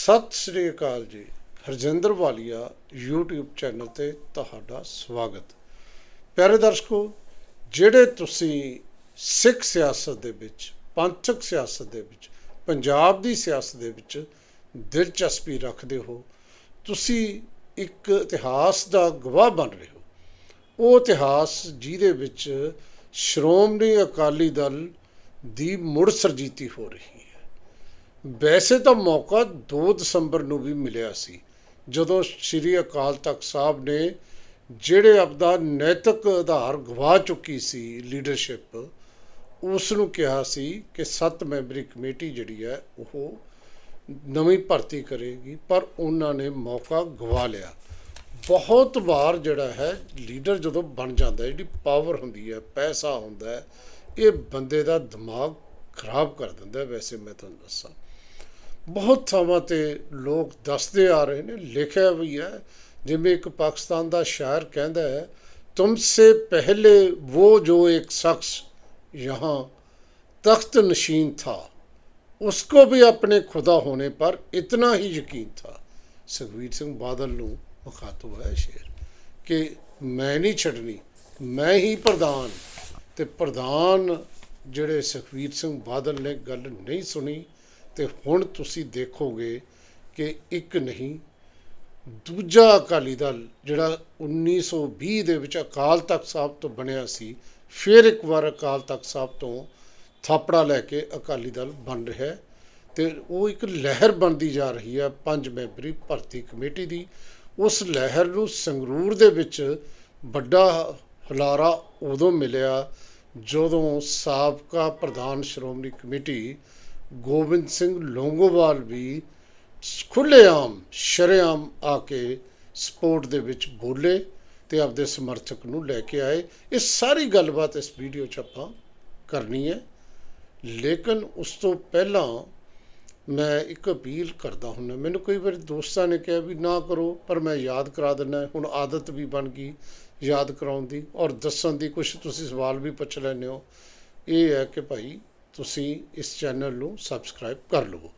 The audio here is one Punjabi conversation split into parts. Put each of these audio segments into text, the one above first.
ਸਤਿ ਸ੍ਰੀ ਅਕਾਲ ਜੀ। ਹਰਜਿੰਦਰ ਵਾਲੀਆ YouTube ਚੈਨਲ ਤੇ ਤੁਹਾਡਾ ਸਵਾਗਤ। ਪਿਆਰੇ ਦਰਸ਼ਕੋ, ਜਿਹੜੇ ਤੁਸੀਂ ਸਿੱਖ ਸਿਆਸਤ ਦੇ ਵਿੱਚ, ਪੰਥਕ ਸਿਆਸਤ ਦੇ ਵਿੱਚ, ਪੰਜਾਬ ਦੀ ਸਿਆਸਤ ਦੇ ਵਿੱਚ ਦਿਲਚਸਪੀ ਰੱਖਦੇ ਹੋ, ਤੁਸੀਂ ਇੱਕ ਇਤਿਹਾਸ ਦਾ ਗਵਾਹ ਬਣ ਰਹੇ ਹੋ। ਉਹ ਇਤਿਹਾਸ ਜਿਹਦੇ ਵਿੱਚ ਸ਼੍ਰੋਮਣੀ ਅਕਾਲੀ ਦਲ ਦੀ ਮੁੜ ਸਰਜੀਤੀ ਹੋ ਰਹੀ ਹੈ। ਵੈਸੇ ਤਾਂ ਮੌਕਾ 2 ਦਸੰਬਰ ਨੂੰ ਵੀ ਮਿਲਿਆ ਸੀ, ਜਦੋਂ ਸ੍ਰੀ ਅਕਾਲ ਤਖਤ ਸਾਹਿਬ ਨੇ ਜਿਹੜੇ ਆਪਦਾ ਨੈਤਿਕ ਆਧਾਰ ਗਵਾ ਚੁੱਕੀ ਸੀ ਲੀਡਰਸ਼ਿਪ ਉਸ ਨੂੰ ਕਿਹਾ ਸੀ ਕਿ ਸੱਤ ਮੈਂਬਰੀ ਕਮੇਟੀ ਜਿਹੜੀ ਹੈ, ਉਹ ਨਵੀਂ ਭਰਤੀ ਕਰੇਗੀ, ਪਰ ਉਹਨਾਂ ਨੇ ਮੌਕਾ ਗਵਾ ਲਿਆ। ਬਹੁਤ ਵਾਰ ਜਿਹੜਾ ਹੈ ਲੀਡਰ ਜਦੋਂ ਬਣ ਜਾਂਦਾ ਜਿਹੜੀ ਪਾਵਰ ਹੁੰਦੀ ਹੈ, ਪੈਸਾ ਹੁੰਦਾ ਹੈ, ਇਹ ਬੰਦੇ ਦਾ ਦਿਮਾਗ ਖਰਾਬ ਕਰ ਦਿੰਦਾ ਵੈਸੇ ਮੈਂ ਤੁਹਾਨੂੰ ਦੱਸਾਂ। ਬਹੁਤ ਥਾਵਾਂ ਤੇ ਲੋਕ ਦੱਸਦੇ ਆ ਰਹੇ ਨੇ, ਲਿਖਿਆ ਵੀ ਹੈ। ਜਿਵੇਂ ਇੱਕ ਪਾਕਿਸਤਾਨ ਦਾ ਸ਼ਾਇਰ ਕਹਿੰਦਾ ਹੈ, ਤੁਮ ਸੇ ਪਹਿਲੇ ਉਹ ਜੋ ਇੱਕ ਸ਼ਖਸ ਯਹਾਂ ਤਖਤ ਨਸ਼ੀਨ ਥਾ ਉਸ ਕੋ ਵੀ ਆਪਣੇ ਖੁਦਾ ਹੋਣੇ ਪਰ ਇਤਨਾ ਹੀ ਯਕੀਨ ਥਾ। ਸੁਖਵੀਰ ਸਿੰਘ ਬਾਦਲ ਨੂੰ ਮੁਖਾਤਬ ਹੈ ਸ਼ੇਰ ਕਿ ਮੈਂ ਨਹੀਂ ਛੱਡਣੀ, ਮੈਂ ਹੀ ਪ੍ਰਧਾਨ। ਤੇ ਪ੍ਰਧਾਨ ਜਿਹੜੇ ਸੁਖਵੀਰ ਸਿੰਘ ਬਾਦਲ ਨੇ ਗੱਲ ਨਹੀਂ ਸੁਣੀ ਤੇ ਹੁਣ ਤੁਸੀਂ ਦੇਖੋਗੇ ਕਿ ਇੱਕ ਨਹੀਂ, ਦੂਜਾ ਅਕਾਲੀ ਦਲ ਜਿਹੜਾ 1920 ਦੇ ਵਿੱਚ ਅਕਾਲ ਤਖਤ ਸਾਹਿਬ ਤੋਂ ਬਣਿਆ ਸੀ, ਫਿਰ ਇੱਕ ਵਾਰ ਅਕਾਲ ਤਖਤ ਸਾਹਿਬ ਤੋਂ ਥਾਪੜਾ ਲੈ ਕੇ ਅਕਾਲੀ ਦਲ ਬਣ ਰਿਹਾ ਹੈ ਤੇ ਉਹ ਇੱਕ ਲਹਿਰ ਬਣਦੀ ਜਾ ਰਹੀ ਹੈ ਪੰਜ ਮੈਂਬਰੀ ਭਰਤੀ ਕਮੇਟੀ ਦੀ। ਉਸ ਲਹਿਰ ਨੂੰ ਸੰਗਰੂਰ ਦੇ ਵਿੱਚ ਵੱਡਾ ਹਲਾਰਾ ਉਦੋਂ ਮਿਲਿਆ ਜਦੋਂ ਸਾਬਕਾ ਪ੍ਰਧਾਨ ਸ਼੍ਰੋਮਣੀ ਕਮੇਟੀ ਗੋਬਿੰਦ ਸਿੰਘ ਲੋਂਗੋਵਾਲ ਵੀ ਖੁੱਲ੍ਹੇਆਮ ਸ਼ਰੇਆਮ ਆ ਕੇ ਸਪੋਰਟ ਦੇ ਵਿੱਚ ਬੋਲੇ ਤੇ ਆਪਦੇ ਸਮਰਥਕ ਨੂੰ ਲੈ ਕੇ ਆਏ। ਇਹ ਸਾਰੀ ਗੱਲਬਾਤ ਇਸ ਵੀਡੀਓ 'ਚ ਆਪਾਂ ਕਰਨੀ ਹੈ। ਲੇਕਿਨ ਉਸ ਤੋਂ ਪਹਿਲਾਂ ਮੈਂ ਇੱਕ ਅਪੀਲ ਕਰਦਾ ਹੁੰਦਾ, ਮੈਨੂੰ ਕਈ ਵਾਰੀ ਦੋਸਤਾਂ ਨੇ ਕਿਹਾ ਵੀ ਨਾ ਕਰੋ, ਪਰ ਮੈਂ ਯਾਦ ਕਰਾ ਦਿੰਦਾ, ਹੁਣ ਆਦਤ ਵੀ ਬਣ ਗਈ ਯਾਦ ਕਰਾਉਣ ਦੀ। ਔਰ ਦੱਸਣ ਦੀ ਕੁਝ ਤੁਸੀਂ ਸਵਾਲ ਵੀ ਪੁੱਛ ਲੈਂਦੇ ਹੋ। ਇਹ ਹੈ ਕਿ ਭਾਈ ਤੁਸੀਂ ਇਸ ਚੈਨਲ ਨੂੰ ਸਬਸਕ੍ਰਾਈਬ ਕਰ ਲਵੋ।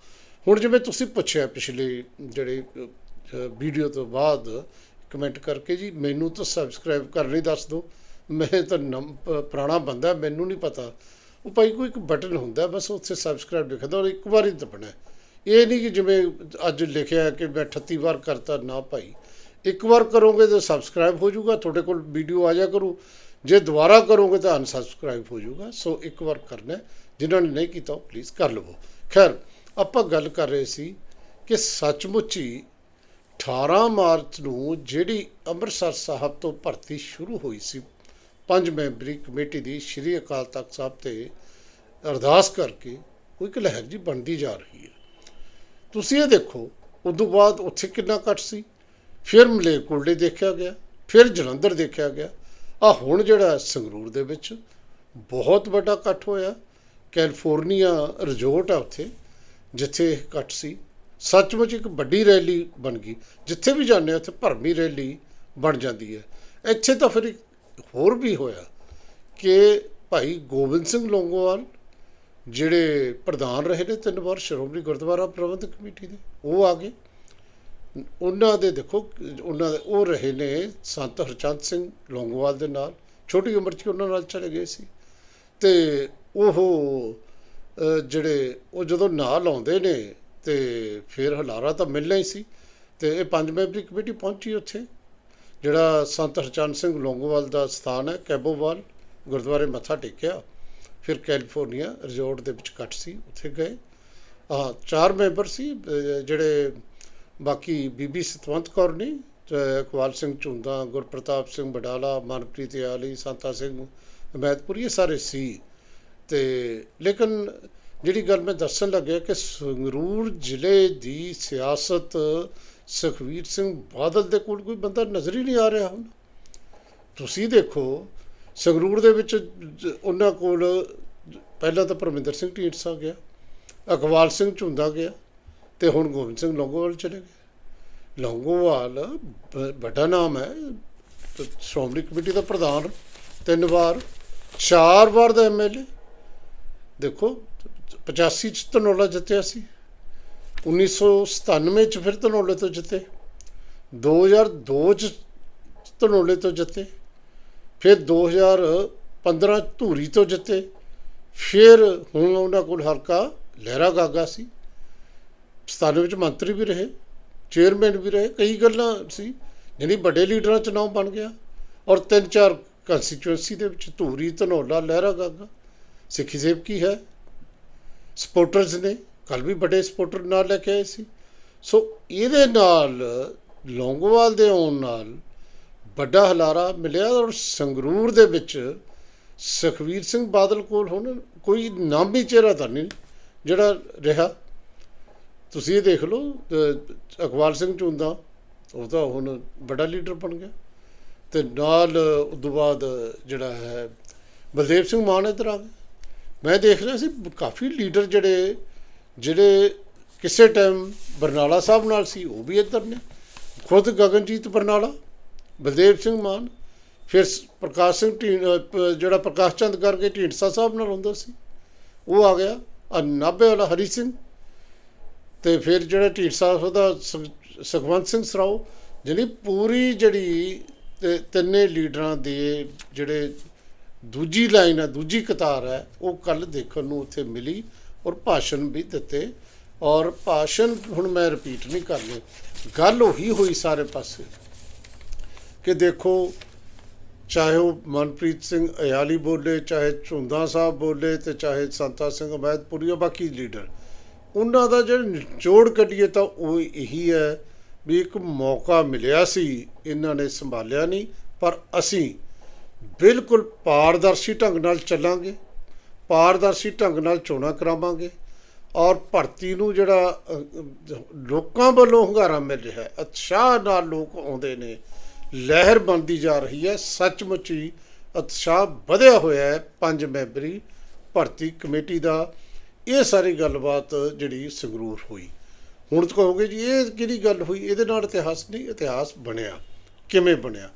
ਹੁਣ ਜਿਵੇਂ ਤੁਸੀਂ ਪੁੱਛਿਆ ਪਿਛਲੇ ਜਿਹੜੇ ਵੀਡੀਓ ਤੋਂ ਬਾਅਦ ਕਮੈਂਟ ਕਰਕੇ ਜੀ, ਮੈਨੂੰ ਤਾਂ ਸਬਸਕ੍ਰਾਈਬ ਕਰਨੀ ਦੱਸ ਦਿਓ। ਮੈਂ ਤਾਂ ਨਮ- ਪੁਰਾਣਾ ਬੰਦਾ, ਮੈਨੂੰ ਨਹੀਂ ਪਤਾ। ਉਹ ਭਾਈ ਕੋਈ ਇੱਕ ਬਟਨ ਹੁੰਦਾ, ਬਸ ਉੱਥੇ ਸਬਸਕ੍ਰਾਈਬ ਲਿਖਦਾ ਔਰ ਇੱਕ ਵਾਰ ਹੀ ਦਬਣਾ ਇਹ ਨਹੀਂ ਕਿ ਜਿਵੇਂ ਅੱਜ ਲਿਖਿਆ ਕਿ ਮੈਂ 38 ਵਾਰ ਕਰਤਾ, ਨਾ ਭਾਈ। ਇੱਕ ਵਾਰ ਕਰੋਗੇ ਤਾਂ ਸਬਸਕ੍ਰਾਈਬ ਹੋ ਜਾਊਗਾ, ਤੁਹਾਡੇ ਕੋਲ ਵੀਡੀਓ ਆ ਜਾ ਕਰੂ। ਜੇ ਦੁਬਾਰਾ ਕਰੋਗੇ ਤਾਂ ਅਨਸਬਸਕ੍ਰਾਈਬ ਹੋ ਜਾਊਗਾ। ਸੋ ਇੱਕ ਵਾਰ ਕਰਨਾ ਜਿਨ੍ਹਾਂ ਨੇ ਨਹੀਂ ਕੀਤਾ ਉਹ ਪਲੀਜ਼ ਕਰ ਲਵੋ। ਖੈਰ, ਆਪਾਂ ਗੱਲ ਕਰ ਰਹੇ ਸੀ ਕਿ ਸੱਚਮੁੱਚ ਹੀ 18 ਮਾਰਚ ਨੂੰ ਜਿਹੜੀ ਅੰਮ੍ਰਿਤਸਰ ਸਾਹਿਬ ਤੋਂ ਭਰਤੀ ਸ਼ੁਰੂ ਹੋਈ ਸੀ, ਪੰਜ ਮੈਂਬਰੀ ਕਮੇਟੀ ਦੀ ਸ਼੍ਰੀ ਅਕਾਲ ਤਖਤ ਸਾਹਿਬ ਤੇ ਅਰਦਾਸ ਕਰਕੇ ਕੋਈ ਇੱਕ ਲਹਿਰ ਜੀ ਬਣਦੀ ਜਾ ਰਹੀ ਹੈ। ਤੁਸੀਂ ਇਹ ਦੇਖੋ, ਉਦੋਂ ਬਾਅਦ ਉੱਥੇ ਕਿੰਨਾ ਘੱਟ ਸੀ? ਫਿਰ ਮਲੇਰਕੋਟਲੇ ਦੇਖਿਆ ਗਿਆ, ਫਿਰ ਜਲੰਧਰ ਦੇਖਿਆ ਗਿਆ। ਆ ਹੁਣ ਜਿਹੜਾ ਸੰਗਰੂਰ ਦੇ ਵਿੱਚ ਬਹੁਤ ਵੱਡਾ ਇਕੱਠ ਹੋਇਆ। ਕੈਲੀਫੋਰਨੀਆ ਰਿਜ਼ੋਰਟ ਆ ਉੱਥੇ, ਜਿੱਥੇ ਇਕੱਠ ਸੀ। ਸੱਚਮੁੱਚ ਇੱਕ ਵੱਡੀ ਰੈਲੀ ਬਣ ਗਈ। ਜਿੱਥੇ ਵੀ ਜਾਂਦੇ ਆ, ਉੱਥੇ ਭਰਮੀ ਰੈਲੀ ਬਣ ਜਾਂਦੀ ਹੈ। ਇੱਥੇ ਤਾਂ ਫਿਰ ਹੋਰ ਵੀ ਹੋਇਆ ਕਿ ਭਾਈ ਗੋਬਿੰਦ ਸਿੰਘ ਲੋਂਗੋਵਾਲ, ਜਿਹੜੇ ਪ੍ਰਧਾਨ ਰਹੇ ਨੇ ਤਿੰਨ ਵਾਰ, ਸ਼੍ਰੋਮਣੀ ਗੁਰਦੁਆਰਾ ਪ੍ਰਬੰਧਕ ਕਮੇਟੀ ਦੇ, ਉਹ ਆ ਗਏ। ਉਹਨਾਂ ਦੇ ਦੇਖੋ, ਉਹਨਾਂ ਦੇ, ਉਹ ਰਹੇ ਨੇ ਸੰਤ ਹਰਚੰਦ ਸਿੰਘ ਲੋਂਗੋਵਾਲ ਦੇ ਨਾਲ। ਛੋਟੀ ਉਮਰ 'ਚ ਉਹਨਾਂ ਨਾਲ ਚਲੇ ਗਏ ਸੀ। ਤੇ ਉਹ ਜਿਹੜੇ ਉਹ ਜਦੋਂ ਨਾਂ ਲਾਉਂਦੇ ਨੇ ਤੇ ਫਿਰ ਹਲਾਰਾ ਤਾਂ ਮਿਲਣਾ ਹੀ ਸੀ ਤੇ ਇਹ ਪੰਜ ਮੈਂਬਰੀ ਕਮੇਟੀ ਪਹੁੰਚੀ ਉੱਥੇ, ਜਿਹੜਾ ਸੰਤ ਹਰਚੰਦ ਸਿੰਘ ਲੋਂਗੋਵਾਲ ਦਾ ਸਥਾਨ ਹੈ, ਕੈਬੋਵਾਲ, ਗੁਰਦੁਆਰੇ ਮੱਥਾ ਟੇਕਿਆ। ਫਿਰ ਕੈਲੀਫੋਰਨੀਆ ਰਿਜ਼ੋਰਟ ਦੇ ਵਿੱਚ ਕੱਟ ਸੀ, ਉੱਥੇ ਗਏ। ਆ, ਚਾਰ ਮੈਂਬਰ ਸੀ ਜਿਹੜੇ ਬਾਕੀ ਬੀਬੀ ਸਤਵੰਤ ਕੌਰ ਨੇ, ਤੇ ਇਕਬਾਲ ਸਿੰਘ ਝੁੰਦਾ, ਗੁਰਪ੍ਰਤਾਪ ਸਿੰਘ ਬਡਾਲਾ ਮਨਪ੍ਰੀਤ ਆਲੀ ਸੰਤਾ ਸਿੰਘ ਮੈਦਪੁਰੀ ਇਹ ਸਾਰੇ ਸੀ। ਤੇ ਲੇਕਿਨ ਜਿਹੜੀ ਗੱਲ ਮੈਂ ਦੱਸਣ ਲੱਗਿਆ ਕਿ ਸੰਗਰੂਰ ਜ਼ਿਲ੍ਹੇ ਦੀ ਸਿਆਸਤ ਸੁਖਵੀਰ ਸਿੰਘ ਬਾਦਲ ਦੇ ਕੋਲ ਕੋਈ ਬੰਦਾ ਨਜ਼ਰ ਹੀ ਨਹੀਂ ਆ ਰਿਹਾ ਹੁਣ। ਤੁਸੀਂ ਦੇਖੋ, ਸੰਗਰੂਰ ਦੇ ਵਿੱਚ ਉਹਨਾਂ ਕੋਲ ਪਹਿਲਾਂ ਤਾਂ ਪਰਮਿੰਦਰ ਸਿੰਘ ਢੀਂਡਸਾ ਗਿਆ ਅਕਵਾਲ ਸਿੰਘ ਝੁੰਦਾ ਗਿਆ ਤੇ ਹੁਣ ਗੋਬਿੰਦ ਸਿੰਘ ਲੌਂਗੋਵਾਲ ਚਲੇ ਗਏ। ਲੌਂਗੋਵਾਲ ਬ- ਵੱਡਾ ਨਾਮ ਹੈ, ਸ਼੍ਰੋਮਣੀ ਕਮੇਟੀ ਦਾ ਪ੍ਰਧਾਨ ਤਿੰਨ ਵਾਰ, ਚਾਰ ਵਾਰ ਦਾ ਐਮਐਲਏ ਦੇਖੋ 85 ਚ ਧਨੋਲਾ ਜਿੱਤਿਆ ਸੀ। 1997 ਚ ਫਿਰ ਧਨੌਲੇ ਤੋਂ ਜਿੱਤੇ। 2002 ਚ ਧਨੋਲੇ ਤੋਂ ਜਿੱਤੇ। ਫਿਰ 2015 ਚ ਧੂਰੀ ਤੋਂ ਜਿੱਤੇ। ਫਿਰ ਹੁਣ ਉਹਨਾਂ ਕੋਲ ਹਲਕਾ ਲਹਿਰਾ ਗਾਗਾ ਸੀ। 97 ਚ ਮੰਤਰੀ ਵੀ ਰਹੇ, ਚੇਅਰਮੈਨ ਵੀ ਰਹੇ। ਕਈ ਗੱਲਾਂ ਸੀ ਯਾਨੀ ਵੱਡੇ ਲੀਡਰਾਂ ਚ ਨਾਮ ਬਣ ਗਿਆ। ਔਰ ਤਿੰਨ ਚਾਰ ਕੰਸਟੀਚੁਐਂਸੀ ਦੇ ਵਿੱਚ ਧੂਰੀ, ਧਨੌਲਾ, ਲਹਿਰਾ ਗਾਗਾ। ਸਿੱਖੀ ਸੇਵਕੀ ਹੈ? ਸਪੋਰਟਰਸ ਨੇ ਕੱਲ ਵੀ ਵੱਡੇ ਸਪੋਰਟਰ ਨਾਲ ਲੈ ਕੇ ਆਏ ਸੀ। ਸੋ ਇਹਦੇ ਨਾਲ, ਲੌਂਗੋਵਾਲ ਦੇ ਆਉਣ ਨਾਲ ਵੱਡਾ ਹਲਾਰਾ ਮਿਲਿਆ ਔਰ ਸੰਗਰੂਰ ਦੇ ਵਿੱਚ ਸੁਖਵੀਰ ਸਿੰਘ ਬਾਦਲ ਕੋਲ ਹੁਣ ਕੋਈ ਨਾਮੀ ਚਿਹਰਾ ਤਾਂ ਨਹੀਂ ਜਿਹੜਾ ਰਿਹਾ। ਤੁਸੀਂ ਇਹ ਦੇਖ ਲਓ, ਅਹ, ਅਕਵਾਲ ਸਿੰਘ ਝੁੰਦਾ ਉਹ ਤਾਂ ਹੁਣ ਵੱਡਾ ਲੀਡਰ ਬਣ ਗਿਆ। ਤੇ ਨਾਲ ਉਸ ਤੋਂ ਬਾਅਦ ਜਿਹੜਾ ਹੈ ਬਲਦੇਵ ਸਿੰਘ ਮਾਨ ਇੱਧਰ ਆ ਗਿਆ ਮੈਂ ਦੇਖ ਰਿਹਾ ਸੀ ਕਾਫੀ ਲੀਡਰ ਜਿਹੜੇ ਜਿਹੜੇ ਕਿਸੇ ਟਾਈਮ ਬਰਨਾਲਾ ਸਾਹਿਬ ਨਾਲ ਸੀ, ਉਹ ਵੀ ਇੱਧਰ ਨੇ। ਖੁਦ ਗਗਨਜੀਤ ਬਰਨਾਲਾ, ਬਲਦੇਵ ਸਿੰਘ ਮਾਨ, ਫਿਰ ਸ- ਪ੍ਰਕਾਸ਼ ਸਿੰਘ ਢੀ ਜਿਹੜਾ ਪ੍ਰਕਾਸ਼ ਚੰਦ ਕਰਕੇ ਢੀਂਡਸਾ ਸਾਹਿਬ ਨਾਲ ਹੁੰਦਾ ਸੀ, ਉਹ ਆ ਗਿਆ, ਆ ਨਾਭੇ ਵਾਲਾ ਹਰੀ ਸਿੰਘ। ਤੇ ਫਿਰ ਜਿਹੜਾ ਢੀਂਡਸਾ, ਉਹਦਾ ਸ- ਸੁਖਵੰਤ ਸਿੰਘ ਸਰਾਓ ਜਿਹੜੀ ਪੂਰੀ ਜਿਹੜੀ ਤਿੰਨੇ ਲੀਡਰਾਂ ਦੇ ਜਿਹੜੇ ਦੂਜੀ ਲਾਈਨ ਹੈ, ਦੂਜੀ ਕਤਾਰ ਹੈ, ਉਹ ਕੱਲ ਦੇਖਣ ਨੂੰ ਉੱਥੇ ਮਿਲੀ ਔਰ ਭਾਸ਼ਣ ਵੀ ਦਿੱਤੇ। ਔਰ ਭਾਸ਼ਣ ਹੁਣ ਮੈਂ ਰਿਪੀਟ ਨਹੀਂ ਕਰਨੀ ਗੱਲ ਉਹੀ ਹੋਈ ਸਾਰੇ ਪਾਸੇ ਕਿ ਦੇਖੋ, ਚਾਹੇ ਉਹ ਮਨਪ੍ਰੀਤ ਸਿੰਘ ਅਯਾਲੀ ਬੋਲੇ, ਚਾਹੇ ਝੁੰਦਾ ਸਾਹਿਬ ਬੋਲੇ ਤੇ ਚਾਹੇ ਸੰਤਾ ਸਿੰਘ ਅਮੈਦਪੁਰੀ ਜਾਂ ਬਾਕੀ ਲੀਡਰ ਉਹਨਾਂ ਦਾ ਜਿਹੜਾ ਨਿਚੋੜ ਕੱਢੀਏ ਤਾਂ ਉਹ ਇਹੀ ਹੈ ਵੀ ਇੱਕ ਮੌਕਾ ਮਿਲਿਆ ਸੀ, ਇਹਨਾਂ ਨੇ ਸੰਭਾਲਿਆ ਨਹੀਂ, ਪਰ ਅਸੀਂ ਬਿਲਕੁਲ ਪਾਰਦਰਸ਼ੀ ਢੰਗ ਨਾਲ ਚੱਲਾਂਗੇ, ਪਾਰਦਰਸ਼ੀ ਢੰਗ ਨਾਲ ਚੋਣਾਂ ਕਰਾਵਾਂਗੇ ਔਰ ਭਰਤੀ ਨੂੰ ਜਿਹੜਾ ਲੋਕਾਂ ਵੱਲੋਂ ਹੁੰਗਾਰਾ ਮਿਲ ਰਿਹਾ ਹੈ, ਉਤਸ਼ਾਹ ਨਾਲ ਲੋਕ ਆਉਂਦੇ ਨੇ, ਲਹਿਰ ਬਣਦੀ ਜਾ ਰਹੀ ਹੈ, ਸੱਚਮੁੱਚ ਹੀ ਉਤਸ਼ਾਹ ਵਧਿਆ ਹੋਇਆ ਹੈ, ਪੰਜ ਮੈਂਬਰੀ ਭਰਤੀ ਕਮੇਟੀ ਦਾ, ਇਹ ਸਾਰੀ ਗੱਲਬਾਤ ਜਿਹੜੀ ਸੰਗਰੂਰ ਹੋਈ। ਹੁਣ ਤੁਸੀਂ ਕਹੋਗੇ ਜੀ, ਇਹ ਕਿਹੜੀ ਗੱਲ ਹੋਈ? ਇਹਦੇ ਨਾਲ ਇਤਿਹਾਸ ਨਹੀਂ, ਇਤਿਹਾਸ ਬਣਿਆ। ਕਿਵੇਂ ਬਣਿਆ?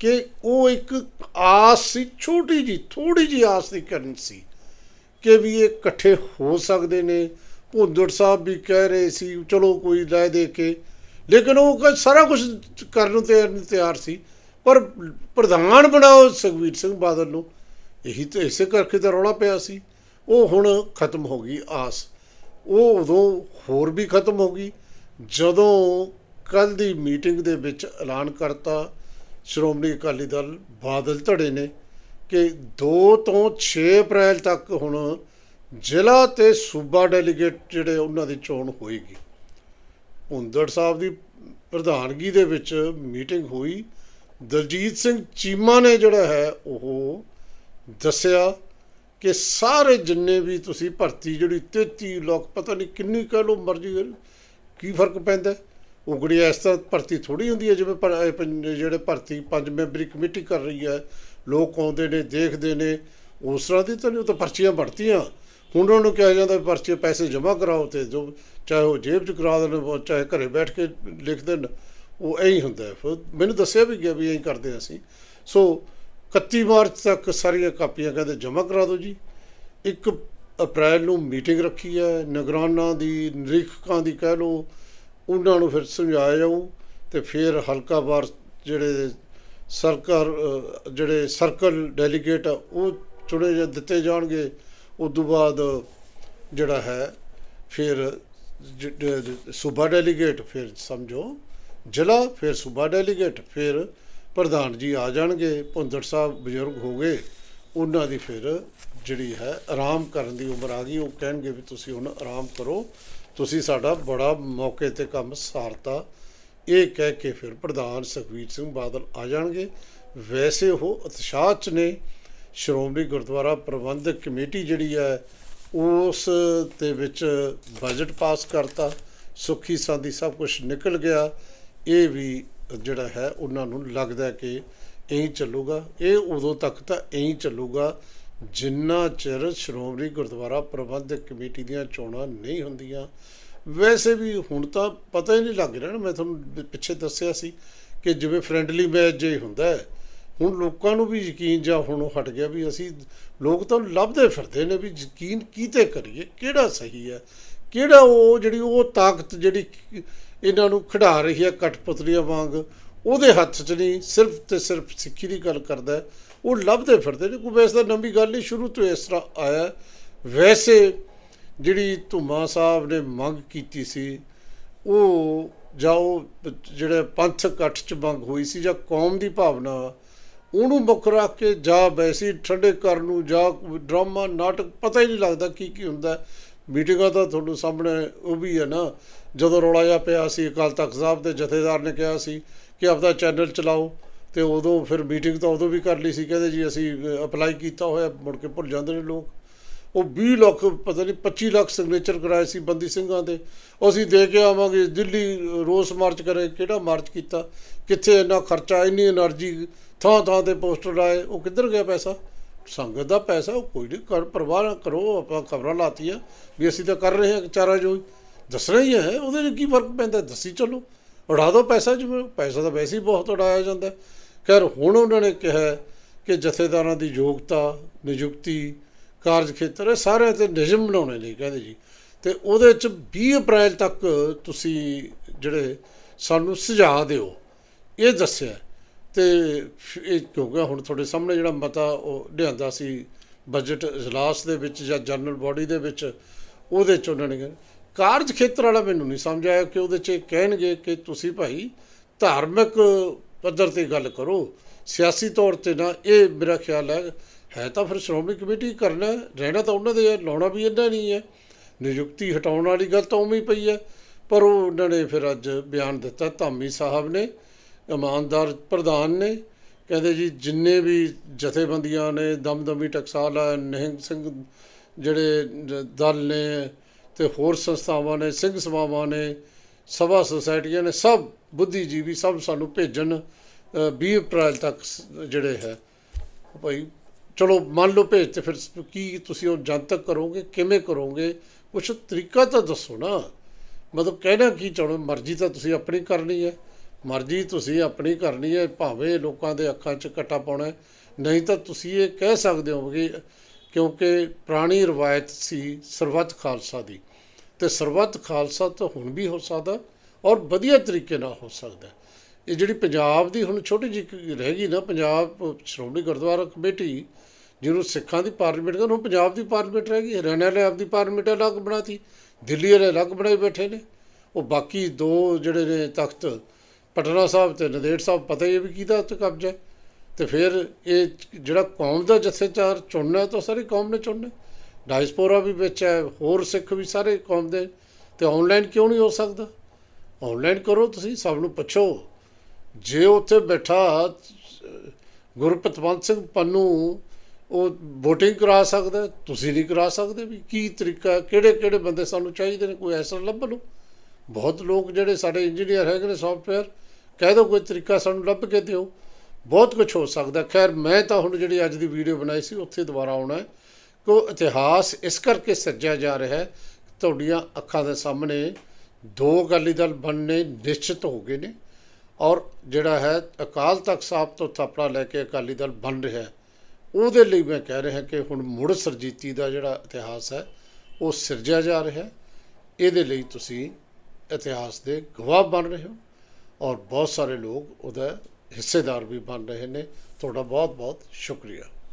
ਕਿ ਉਹ ਇੱਕ ਆਸ ਸੀ, ਛੋਟੀ ਜੀ ਥੋੜੀ ਜੀ ਆਸ ਦੀ ਕਰਨ ਸੀ ਕਿ ਵੀ ਇਹ ਇਕੱਠੇ ਹੋ ਸਕਦੇ ਨੇ। ਭੁੰਦੜ ਸਾਹਿਬ ਵੀ ਕਹਿ ਰਹੇ ਸੀ, ਚਲੋ ਕੋਈ ਲੈ ਦੇ ਕੇ। ਲੇਕਿਨ ਉਹ ਸਾਰਾ ਕੁਝ ਕਰਨ ਨੂੰ ਤਿਆਰ ਸੀ। ਪਰ ਪ੍ਰਧਾਨ ਬਣਾਓ ਸੁਖਬੀਰ ਸਿੰਘ ਬਾਦਲ ਨੂੰ, ਇਹੀ ਤਾਂ ਇਸੇ ਕਰਕੇ ਤਾਂ ਰੌਲਾ ਪਿਆ ਸੀ। ਉਹ ਹੁਣ ਖਤਮ ਹੋ ਗਈ ਆਸ। ਉਹ ਉਦੋਂ ਹੋਰ ਵੀ ਖਤਮ ਹੋ ਗਈ। ਜਦੋਂ ਕੱਲ ਦੀ ਮੀਟਿੰਗ ਦੇ ਵਿੱਚ ਐਲਾਨ ਕਰਤਾ ਸ਼੍ਰੋਮਣੀ ਅਕਾਲੀ ਦਲ ਬਾਦਲ ਧੜੇ ਨੇ ਕਿ 2 ਤੋਂ 6 ਅਪ੍ਰੈਲ ਤੱਕ ਹੁਣ ਜ਼ਿਲ੍ਹਾ ਤੇ ਸੂਬਾ ਡੈਲੀਗੇਟ ਜਿਹੜੇ ਉਹਨਾਂ ਦੀ ਚੋਣ ਹੋਏਗੀ। ਹੁੰਦੜ ਸਾਹਿਬ ਦੀ ਪ੍ਰਧਾਨਗੀ ਦੇ ਵਿੱਚ ਮੀਟਿੰਗ ਹੋਈ। ਦਲਜੀਤ ਸਿੰਘ ਚੀਮਾ ਨੇ ਜਿਹੜਾ ਹੈ ਉਹ ਦੱਸਿਆ ਕਿ ਸਾਰੇ ਜਿੰਨੇ ਵੀ ਤੁਸੀਂ ਭਰਤੀ ਜਿਹੜੀ 33 ਲੋਕ, ਪਤਾ ਨਹੀਂ ਕਿੰਨੀ ਕਹਿ ਲਓ ਮਰਜ਼ੀ, ਕੀ ਫ਼ਰਕ ਪੈਂਦਾ ਉਗੜੀ ਇਸ ਤਰ੍ਹਾਂ ਭਰਤੀ ਥੋੜੀ ਹੁੰਦੀ ਹੈ ਜਿਵੇਂ ਪੰਜ- ਜਿਹੜੇ ਭਰਤੀ ਪੰਜ ਮੈਂਬਰੀ ਕਮੇਟੀ ਕਰ ਰਹੀ ਹੈ, ਲੋਕ ਆਉਂਦੇ ਨੇ, ਦੇਖਦੇ ਨੇ, ਉਸ ਤਰ੍ਹਾਂ ਦੀ ਤਾਂ ਨਹੀਂ, ਉਹ ਤਾਂ ਪਰਚੀਆਂ ਬਣਤੀਆਂ ਹੁਣ ਉਹਨਾਂ ਨੂੰ ਕਿਹਾ ਜਾਂਦਾ ਵੀ ਪਰਚੇ ਪੈਸੇ ਜਮ੍ਹਾਂ ਕਰਾਓ ਤੇ ਜੋ ਚਾਹੇ ਉਹ ਜੇਬ 'ਚ ਕਰਾ ਦੇਣ ਚਾਹੇ ਘਰੇ ਬੈਠ ਕੇ ਲਿਖ ਦੇਣ, ਉਹ ਐਂ ਹੀ ਹੁੰਦਾ ਫਿਰ ਮੈਨੂੰ ਦੱਸਿਆ ਵੀ ਗਿਆ ਵੀ ਐਂ ਕਰਦੇ ਅਸੀਂ। ਸੋ 31 ਮਾਰਚ ਤੱਕ ਸਾਰੀਆਂ ਕਾਪੀਆਂ ਕਹਿੰਦੇ ਜਮ੍ਹਾਂ ਕਰਾ ਦਿਓ ਜੀ। 1 ਅਪ੍ਰੈਲ ਨੂੰ ਮੀਟਿੰਗ ਰੱਖੀ ਹੈ, ਨਿਗਰਾਨਾਂ ਦੀ, ਨਿਰੀਖਕਾਂ ਦੀ ਕਹਿ ਲਓ ਉਹਨਾਂ ਨੂੰ ਫਿਰ ਸਮਝਾਇਆ ਜਾਊ ਤੇ ਫਿਰ ਹਲਕਾ ਵਾਰ ਜਿਹੜੇ ਸਰਕਾਰ ਜਿਹੜੇ ਸਰਕਲ ਡੈਲੀਗੇਟ ਆ, ਉਹ ਚੁਣੇ ਜਾਂ ਦਿੱਤੇ ਜਾਣਗੇ। ਉਸ ਤੋਂ ਬਾਅਦ ਜਿਹੜਾ ਹੈ, ਫਿਰ ਸੂਬਾ ਡੈਲੀਗੇਟ ਫਿਰ ਸਮਝੋ। ਜ਼ਿਲ੍ਹਾ, ਫਿਰ ਸੂਬਾ ਡੈਲੀਗੇਟ, ਫਿਰ ਪ੍ਰਧਾਨ ਜੀ ਆ ਜਾਣਗੇ ਭੁੰਦੜ ਸਾਹਿਬ ਬਜ਼ੁਰਗ ਹੋ ਗਏ। ਉਹਨਾਂ ਦੀ ਫਿਰ ਜਿਹੜੀ ਹੈ, ਆਰਾਮ ਕਰਨ ਦੀ ਉਮਰ ਆ ਗਈ। ਉਹ ਕਹਿਣਗੇ ਵੀ ਤੁਸੀਂ ਹੁਣ ਆਰਾਮ ਕਰੋ। ਤੁਸੀਂ ਸਾਡਾ ਬੜਾ ਮੌਕੇ ਤੇ ਕੰਮ ਸਾਰਤਾ। ਇਹ ਕਹਿ ਕੇ ਫਿਰ ਪ੍ਰਧਾਨ ਸੁਖਵੀਰ ਸਿੰਘ ਬਾਦਲ ਆ ਜਾਣਗੇ। ਵੈਸੇ ਉਹ ਉਤਸ਼ਾਹ 'ਚ ਨੇ। ਸ਼੍ਰੋਮਣੀ ਗੁਰਦੁਆਰਾ ਪ੍ਰਬੰਧਕ ਕਮੇਟੀ ਜਿਹੜੀ ਹੈ, ਉਸ ਦੇ ਵਿੱਚ ਬਜਟ ਪਾਸ ਕਰਤਾ। ਸੁੱਖੀ ਸਾਂਦੀ ਸਭ ਕੁਝ ਨਿਕਲ ਗਿਆ। ਇਹ ਵੀ ਜਿਹੜਾ ਹੈ, ਉਹਨਾਂ ਨੂੰ ਲੱਗਦਾ ਕਿ ਐਂ ਚੱਲੂਗਾ। ਇਹ ਉਦੋਂ ਤੱਕ ਤਾਂ ਐਂ ਚੱਲੂਗਾ ਜਿੰਨਾ ਚਿਰ ਸ਼੍ਰੋਮਣੀ ਗੁਰਦੁਆਰਾ ਪ੍ਰਬੰਧਕ ਕਮੇਟੀ ਦੀਆਂ ਚੋਣਾਂ ਨਹੀਂ ਹੁੰਦੀਆਂ, ਵੈਸੇ ਵੀ ਹੁਣ ਤਾਂ ਪਤਾ ਹੀ ਨਹੀਂ ਲੱਗ ਰਿਹਾ ਨਾ, ਮੈਂ ਤੁਹਾਨੂੰ ਪਿੱਛੇ ਦੱਸਿਆ ਸੀ ਕਿ ਜਿਵੇਂ ਫ੍ਰੈਂਡਲੀ ਮੈਚ ਜੇ ਹੁੰਦਾ ਹੈ, ਹੁਣ ਲੋਕਾਂ ਨੂੰ ਵੀ ਯਕੀਨ ਜਾਂ ਹੁਣ ਉਹ ਹਟ ਗਿਆ ਵੀ ਅਸੀਂ ਲੋਕ ਤਾਂ ਲੱਭਦੇ ਫਿਰਦੇ ਨੇ ਵੀ ਯਕੀਨ ਕੀਤੇ ਕਰੀਏ, ਕਿਹੜਾ ਸਹੀ ਹੈ, ਕਿਹੜਾ ਉਹ ਜਿਹੜੀ ਉਹ ਤਾਕਤ ਜਿਹੜੀ ਇਹਨਾਂ ਨੂੰ ਖਿਡਾ ਰਹੀ ਹੈ, ਕਠਪੁਤਲੀਆਂ ਵਾਂਗ, ਉਹਦੇ ਹੱਥ 'ਚ ਨਹੀਂ, ਸਿਰਫ ਤੇ ਸਿਰਫ ਸਿੱਖੀ ਦੀ ਗੱਲ ਕਰਦਾ ਹੈ। ਉਹ ਲੱਭਦੇ ਫਿਰਦੇ ਨੇ। ਕੋਈ ਵੈਸੇ ਤਾਂ ਨਵੀਂ ਗੱਲ ਨਹੀਂ ਸ਼ੁਰੂ ਤੋਂ ਇਸ ਤਰ੍ਹਾਂ ਆਇਆ। ਵੈਸੇ ਜਿਹੜੀ ਧੁਮਾ ਸਾਹਿਬ ਨੇ ਮੰਗ ਕੀਤੀ ਸੀ, ਉਹ ਜਾਂ ਉਹ ਜਿਹੜੇ ਪੰਥਕ ਇਕੱਠ ਚ ਮੰਗ ਹੋਈ ਸੀ ਜਾਂ ਕੌਮ ਦੀ ਭਾਵਨਾ, ਉਹਨੂੰ ਮੁੱਖ ਰੱਖ ਕੇ ਜਾਂ ਵੈਸੀ ਠੰਡੇ ਕਰਨ ਨੂੰ ਜਾਂ ਡਰਾਮਾ, ਨਾਟਕ, ਪਤਾ ਹੀ ਨਹੀਂ ਲੱਗਦਾ ਕੀ ਕੀ ਹੁੰਦਾ। ਮੀਟਿੰਗਾਂ ਤਾਂ ਤੁਹਾਨੂੰ ਸਾਹਮਣੇ ਉਹ ਵੀ ਹੈ ਨਾ। ਜਦੋਂ ਰੌਲਾ ਜਾ ਪਿਆ ਸੀ, ਅਕਾਲ ਤਖਤ ਸਾਹਿਬ ਦੇ ਜਥੇਦਾਰ ਨੇ ਕਿਹਾ ਸੀ ਕਿ ਆਪਦਾ ਚੈਨਲ ਚਲਾਓ। ਤੇ ਉਦੋਂ ਫਿਰ ਮੀਟਿੰਗ ਤਾਂ ਉਦੋਂ ਵੀ ਕਰ ਲਈ ਸੀ, ਕਹਿੰਦੇ ਜੀ ਅਸੀਂ ਅਪਲਾਈ ਕੀਤਾ ਹੋਇਆ, ਮੁੜ ਕੇ ਭੁੱਲ ਜਾਂਦੇ ਨੇ ਲੋਕ। ਉਹ 20 ਲੱਖ, ਪਤਾ ਨਹੀਂ 25 ਲੱਖ ਸਿਗਨੇਚਰ ਕਰਾਏ ਸੀ ਬੰਦੀ ਸਿੰਘਾਂ ਦੇ। ਅਸੀਂ ਦੇ ਕੇ ਆਵਾਂਗੇ, ਦਿੱਲੀ ਰੋਸ ਮਾਰਚ ਕਰੇ, ਕਿਹੜਾ ਮਾਰਚ ਕੀਤਾ? ਕਿੱਥੇ ਇੰਨਾ ਖਰਚਾ, ਇੰਨੀ એનર્ਜੀ ਥਾਂ ਥਾਂ ਤੇ ਪੋਸਟਰ ਲਾਏ, ਉਹ ਕਿੱਧਰ ਗਿਆ ਪੈਸਾ? ਸੰਗਤ ਦਾ ਪੈਸਾ, ਉਹ ਕੋਈ ਨਹੀਂ, ਕਰ, ਪਰਵਾਹ ਨਾ ਕਰੋ, ਆਪਾਂ ਖਬਰਾਂ ਲਾਤੀਆਂ, ਵੀ ਅਸੀਂ ਤਾਂ ਕਰ ਰਹੇ ਹਾਂ ਚਾਰਾ ਜੋ ਦੱਸਣਾ ਹੀ ਹੈ, ਉਹਦੇ ਨਾਲ ਕੀ ਫ਼ਰਕ ਪੈਂਦਾ? ਦੱਸੀ ਚਲੋ। ਉਡਾ ਦਿਓ ਪੈਸਾ ਜਿਵੇਂ ਪੈਸਾ ਤਾਂ ਵੈਸੇ ਹੀ ਬਹੁਤ ਉਡਾਇਆ ਜਾਂਦਾ। ਖੈਰ, ਹੁਣ ਉਹਨਾਂ ਨੇ ਕਿਹਾ ਕਿ ਜਥੇਦਾਰਾਂ ਦੀ ਯੋਗਤਾ, ਨਿਯੁਕਤੀ, ਕਾਰਜ ਖੇਤਰ, ਇਹ ਸਾਰਿਆਂ ਤੇ ਨਿਯਮ ਬਣਾਉਣੇ ਨੇ ਕਹਿੰਦੇ ਜੀ। ਤੇ ਉਹਦੇ ਚ 20 ਅਪ੍ਰੈਲ ਤੱਕ ਤੁਸੀਂ ਜਿਹੜੇ ਸਾਨੂੰ ਸੁਝਾਅ ਦਿਓ। ਇਹ ਦੱਸਿਆ। ਤੇ ਇਹ ਕਿਉਂਕਿ ਹੁਣ ਤੁਹਾਡੇ ਸਾਹਮਣੇ ਜਿਹੜਾ ਮਤਾ ਉਹ ਲਿਆਂਦਾ ਸੀ ਬਜਟ ਇਜਲਾਸ ਦੇ ਵਿੱਚ ਜਾਂ ਜਨਰਲ ਬਾਡੀ ਦੇ ਵਿੱਚ, ਉਹਦੇ ਚ ਉਹਨਾਂ ਨੇ ਕਿਹਾ। ਕਾਰਜ ਖੇਤਰ ਵਾਲਾ ਮੈਨੂੰ ਨਹੀਂ ਸਮਝ ਆਇਆ ਕਿ ਉਹਦੇ ਚ ਇਹ ਕਹਿਣਗੇ ਕਿ ਤੁਸੀਂ ਭਾਈ ਧਾਰਮਿਕ ਪੱਧਰ ਤੇ ਗੱਲ ਕਰੋ। ਸਿਆਸੀ ਤੌਰ ਤੇ ਨਾ ਇਹ ਮੇਰਾ ਖਿਆਲ ਹੈ ਹੈ ਤਾਂ ਫਿਰ ਸ਼੍ਰੋਮਣੀ ਕਮੇਟੀ ਕਰਨਾ ਰਹਿਣਾ ਤਾਂ ਉਹਨਾਂ ਦੇ ਹੈ, ਲਾਉਣਾ ਵੀ ਇਹਨਾਂ ਨਹੀਂ ਹੈ। ਨਿਯੁਕਤੀ ਹਟਾਉਣ ਵਾਲੀ ਗੱਲ ਤਾਂ ਉਵੇਂ ਹੀ ਪਈ ਹੈ, ਪਰ ਉਹ ਉਹਨਾਂ ਨੇ ਫਿਰ ਅੱਜ ਬਿਆਨ ਦਿੱਤਾ, ਧਾਮੀ ਸਾਹਿਬ ਨੇ, ਇਮਾਨਦਾਰ ਪ੍ਰਧਾਨ ਨੇ, ਕਹਿੰਦੇ ਜੀ ਜਿੰਨੇ ਵੀ ਜਥੇਬੰਦੀਆਂ ਨੇ, ਦਮਦਮੀ ਟਕਸਾਲ ਹੈ ਨਿਹੰਗ ਸਿੰਘ ਜਿਹੜੇ ਦਲ ਨੇ ਤੇ ਹੋਰ ਸੰਸਥਾਵਾਂ ਨੇ, ਸਿੰਘ ਸਭਾਵਾਂ ਨੇ ਸਭਾ ਸੁਸਾਇਟੀਆਂ ਨੇ ਸਭ ਬੁੱਧੀਜੀਵੀ ਸਭ ਸਾਨੂੰ ਭੇਜਣ ਅ, 20 ਅਪ੍ਰੈਲ ਤੱਕ ਜਿਹੜੇ ਹੈ। ਭਾਈ ਚਲੋ ਮੰਨ ਲਓ ਭੇਜ ਤੇ ਫਿਰ ਕੀ ਤੁਸੀਂ ਉਹ ਜਨਤਕ ਕਰੋਗੇ ਕਿਵੇਂ ਕਰੋਗੇ? ਕੁਛ ਤਰੀਕਾ ਤਾਂ ਦੱਸੋ ਨਾ। ਮਤਲਬ ਕਹਿਣਾ ਕੀ ਚਾਹੁੰਦੇ ਮਰਜ਼ੀ ਤਾਂ ਤੁਸੀਂ ਆਪਣੀ ਕਰਨੀ ਹੈ। ਮਰਜ਼ੀ ਤੁਸੀਂ ਆਪਣੀ ਕਰਨੀ ਹੈ ਭਾਵੇਂ ਲੋਕਾਂ ਦੇ ਅੱਖਾਂ 'ਚ ਕੱਟਾ ਪਾਉਣਾ ਨਹੀਂ ਤਾਂ ਤੁਸੀਂ ਇਹ ਕਹਿ ਸਕਦੇ ਹੋ ਕਿ ਕਿਉਂਕਿ ਪੁਰਾਣੀ ਰਵਾਇਤ ਸੀ ਸਰਬੱਤ ਖਾਲਸਾ ਦੀ। ਤੇ ਸਰਬੱਤ ਖਾਲਸਾ ਤਾਂ ਹੁਣ ਵੀ ਹੋ ਸਕਦਾ ਔਰ ਵਧੀਆ ਤਰੀਕੇ ਨਾਲ ਹੋ ਸਕਦਾ। ਇਹ ਜਿਹੜੀ ਪੰਜਾਬ ਦੀ ਹੁਣ ਛੋਟੀ ਜਿਹੀ ਰਹਿ ਗਈ ਨਾ, ਪੰਜਾਬ, ਸ਼੍ਰੋਮਣੀ ਗੁਰਦੁਆਰਾ ਕਮੇਟੀ ਜਿਹਨੂੰ ਸਿੱਖਾਂ ਦੀ ਪਾਰਲੀਮੈਂਟ ਕਹਿੰਦੇ, ਉਹ ਪੰਜਾਬ ਦੀ ਪਾਰਲੀਮੈਂਟ ਰਹਿ ਗਈ, ਹਰਿਆਣਾ ਵਾਲੇ ਆਪਦੀ ਪਾਰਲੀਮੈਂਟ ਅਲੱਗ ਬਣਾਤੀ, ਦਿੱਲੀ ਵਾਲੇ ਅਲੱਗ ਬਣਾਏ ਬੈਠੇ ਨੇ। ਉਹ ਬਾਕੀ ਦੋ ਜਿਹੜੇ ਨੇ ਤਖਤ, ਪਟਨਾ ਸਾਹਿਬ ਤੇ ਨੰਦੇੜ ਸਾਹਿਬ, ਪਤਾ ਹੀ ਹੈ ਵੀ ਕਿਹਦਾ ਉੱਤੇ ਕਬਜ਼ਾ ਹੈ। ਤੇ ਫਿਰ ਇਹ ਜਿਹੜਾ ਕੌਮ ਦਾ ਜਥੇਦਾਰ ਚੁਣਨਾ ਹੈ, ਤਾਂ ਸਾਰੀ ਕੌਮ ਨੇ ਚੁਣਨਾ ਡਾਇਸਪੋਰਾ ਵੀ ਵਿੱਚ ਹੈ, ਹੋਰ ਸਿੱਖ ਵੀ ਸਾਰੇ ਕੌਮ ਦੇ। ਤੇ ਆਨਲਾਈਨ ਕਿਉਂ ਨਹੀਂ ਹੋ ਸਕਦਾ? ਆਨਲਾਈਨ ਕਰੋ ਤੁਸੀਂ, ਸਭ ਨੂੰ ਪੁੱਛੋ। ਜੇ ਉੱਥੇ ਬੈਠਾ ਗੁਰਪਤਵੰਤ ਸਿੰਘ ਪੰਨੂ, ਉਹ VOTING ਕਰਾ ਸਕਦਾ, ਤੁਸੀਂ ਨਹੀਂ ਕਰਾ ਸਕਦੇ ਵੀ ਕੀ ਤਰੀਕਾ ਕਿਹੜੇ ਕਿਹੜੇ ਬੰਦੇ ਸਾਨੂੰ ਚਾਹੀਦੇ ਨੇ, ਕੋਈ ਐਸਾ ਲੱਭ ਲਓ। ਬਹੁਤ ਲੋਕ ਜਿਹੜੇ ਸਾਡੇ ਇੰਜੀਨੀਅਰ ਹੈਗੇ ਨੇ ਸੌਫਟਵੇਅਰ ਕਹਿ ਦਿਓ ਕੋਈ ਤਰੀਕਾ ਸਾਨੂੰ ਲੱਭ ਕੇ ਦਿਓ। ਬਹੁਤ ਕੁਝ ਹੋ ਸਕਦਾ। ਖੈਰ, ਮੈਂ ਤਾਂ ਹੁਣ ਜਿਹੜੀ ਅੱਜ ਦੀ ਵੀਡੀਓ ਬਣਾਈ ਸੀ, ਉੱਥੇ ਦੁਬਾਰਾ ਆਉਣਾ ਹੈ। ਕੋ ਇਤਿਹਾਸ ਇਸ ਕਰਕੇ ਸਿਰਜਿਆ ਜਾ ਰਿਹਾ ਹੈ ਤੁਹਾਡੀਆਂ ਅੱਖਾਂ ਦੇ ਸਾਹਮਣੇ ਦੋ ਅਕਾਲੀ ਦਲ ਬਣਨੇ ਨਿਸ਼ਚਿਤ ਹੋ ਗਏ ਨੇ ਔਰ ਜਿਹੜਾ ਹੈ ਅਕਾਲ ਤਖਤ ਸਾਹਿਬ ਤੋਂ ਥਾਪੜਾ ਲੈ ਕੇ ਅਕਾਲੀ ਦਲ ਬਣ ਰਿਹਾ ਉਹਦੇ ਲਈ ਮੈਂ ਕਹਿ ਰਿਹਾ ਕਿ ਹੁਣ ਮੁੜ ਸਰਜੀਤੀ ਦਾ ਜਿਹੜਾ ਇਤਿਹਾਸ ਹੈ, ਉਹ ਸਿਰਜਿਆ ਜਾ ਰਿਹਾ ਇਹਦੇ ਲਈ ਤੁਸੀਂ ਇਤਿਹਾਸ ਦੇ ਗਵਾਹ ਬਣ ਰਹੇ ਹੋ ਔਰ ਬਹੁਤ ਸਾਰੇ ਲੋਕ ਉਹਦਾ ਹਿੱਸੇਦਾਰ ਵੀ ਬਣ ਰਹੇ ਨੇ। ਤੁਹਾਡਾ ਬਹੁਤ ਬਹੁਤ ਸ਼ੁਕਰੀਆ।